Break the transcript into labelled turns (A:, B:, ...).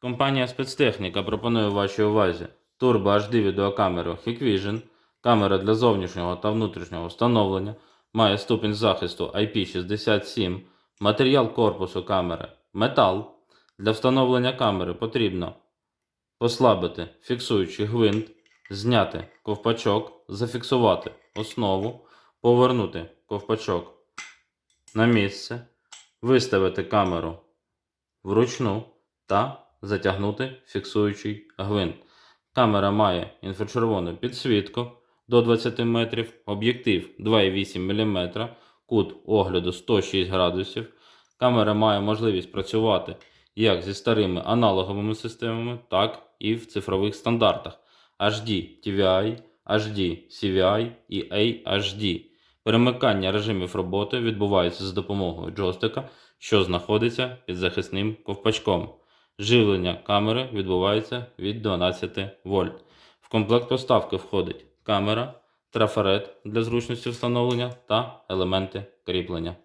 A: Компанія спецтехніка пропонує вашій увазі Turbo HD відеокамеру Hikvision, камера для зовнішнього та внутрішнього встановлення, має ступінь захисту IP67, матеріал корпусу камери метал. Для встановлення камери потрібно послабити фіксуючий гвинт, зняти ковпачок, зафіксувати основу, повернути ковпачок на місце, виставити камеру вручну та затягнути фіксуючий гвинт. Камера має інфрачервону підсвітку до 20 метрів, об'єктив 2,8 мм, кут огляду 106 градусів. Камера має можливість працювати як зі старими аналоговими системами, так і в цифрових стандартах HD TVI, HD CVI і AHD. Перемикання режимів роботи відбувається за допомогою джойстика, що знаходиться під захисним ковпачком. Живлення камери відбувається від 12 вольт. В комплект поставки входить камера, трафарет для зручності встановлення та елементи кріплення.